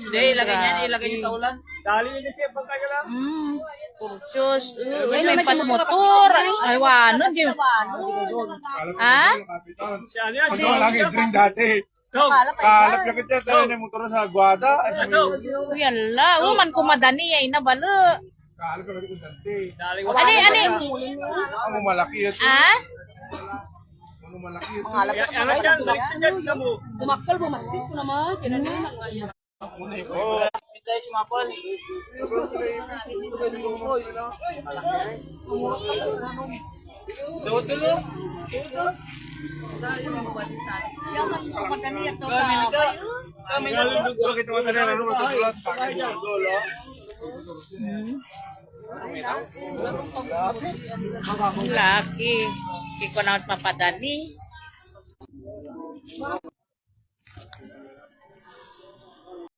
Hindi, ilagay niya, ilagay niya sa ulan. Dali niya siya pagkagala. Mm. Purchos. Uy, may patmotor. Ay, wano. Di. Ha? Si ano yan? Ano lang yung drink dati. Kalap lang kita tayo ng motor sa Aguada. Uy, ala. Uman kumadani ay nabalo. Kalap lang kita dati. Dali Ani, ani. Ang malaki ito. Ah? Ang malaki ito. Yan yan yan. Balik niya dyan mo. Kumakal mo, masip naman. Kinanin lang nga. Hindi, sumapol. Tutulo. Kami ka. Kami ka. Galing kita mo na rin. Ano matutulas? Laki. Kiko na mapadani.